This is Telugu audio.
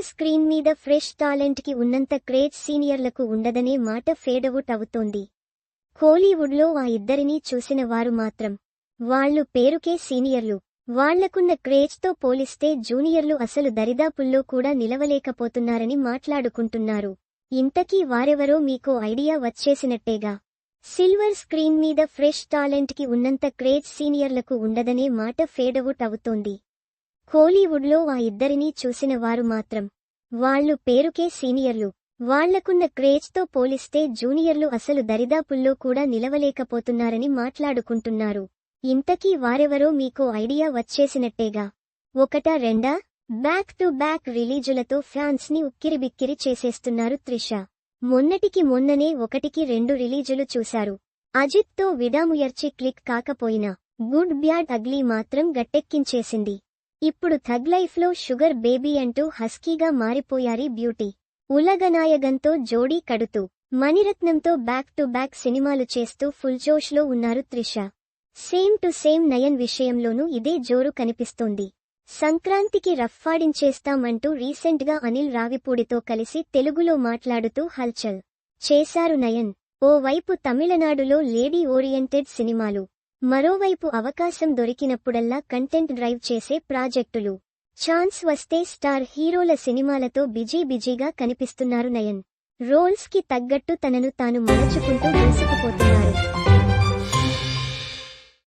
స్క్రీన్ మీద ఫ్రెష్ టాలెంట్కి ఉన్నంత క్రేజ్ సీనియర్లకు ఉండదనే మాట ఫేడవుట్ అవుతోంది. కోలీవుడ్లో ఆ ఇద్దరినీ చూసిన వారు మాత్రం వాళ్ళు పేరుకే సీనియర్లు వాళ్ళకున్న క్రేజ్తో పోలిస్తే జూనియర్లు అసలు దరిదాపుల్లో కూడా నిలవలేకపోతున్నారని మాట్లాడుకుంటున్నారు. ఇంతకీ వారెవరో మీకో ఐడియా వచ్చేసినట్టేగా? సిల్వర్ స్క్రీన్ మీద ఫ్రెష్ టాలెంట్కి ఉన్నంత క్రేజ్ సీనియర్లకు ఉండదనే మాట ఫేడవుట్ అవుతోంది. కోలీవుడ్లో ఆ ఇద్దరినీ చూసిన వారు మాత్రం వాళ్ళు పేరుకే సీనియర్లు. వాళ్ళకున్న క్రేజ్తో పోలిస్తే జూనియర్లు అసలు దరిదాపుల్లో కూడా నిలవలేకపోతున్నారని మాట్లాడుకుంటున్నారు. ఇంతకీ వారెవరో మీకో ఐడియా వచ్చేసినట్టేగా. ఒకటా రెండా? బ్యాక్ టు బ్యాక్ రిలీజులతో ఫ్యాన్స్ని ఉక్కిరిబిక్కిరి చేసేస్తున్నారు త్రిష. మొన్నటికి మొన్ననే ఒకటికి రెండు రిలీజులు చూశారు. అజిత్తో విడాముయర్చి క్లిక్ కాకపోయినా గుడ్ బ్యాడ్ అగ్లీ మాత్రం గట్టెక్కించేసింది. ఇప్పుడు థగ్ లైఫ్లో షుగర్ బేబీ అంటూ హస్కీగా మారిపోయారి బ్యూటీ. ఉలగనాయగంతో జోడీ కడుతూ మణిరత్నంతో బ్యాక్ టు బ్యాక్ సినిమాలు చేస్తూ ఫుల్ జోష్లో ఉన్నారు Trisha. Same to same Nayan విషయంలోనూ ఇదే జోరు కనిపిస్తోంది. సంక్రాంతికి రఫ్ఫాడించేస్తామంటూ రీసెంట్గా అనిల్ రావిపూడితో కలిసి తెలుగులో మాట్లాడుతూ హల్చల్ చేశారు నయన్. ఓవైపు తమిళనాడులో లేడీ ఓరియంటెడ్ సినిమాలు మరోవైపు అవకాశం దొరికినప్పుడల్లా కంటెంట్ డ్రైవ్ చేసే ప్రాజెక్టులు. ఛాన్స్ వస్తే స్టార్ హీరోల సినిమాలతో బిజీ బిజీగా కనిపిస్తున్నారు నయన్. రోల్స్కి తగ్గట్టు తనను తాను మలచుకుంటూ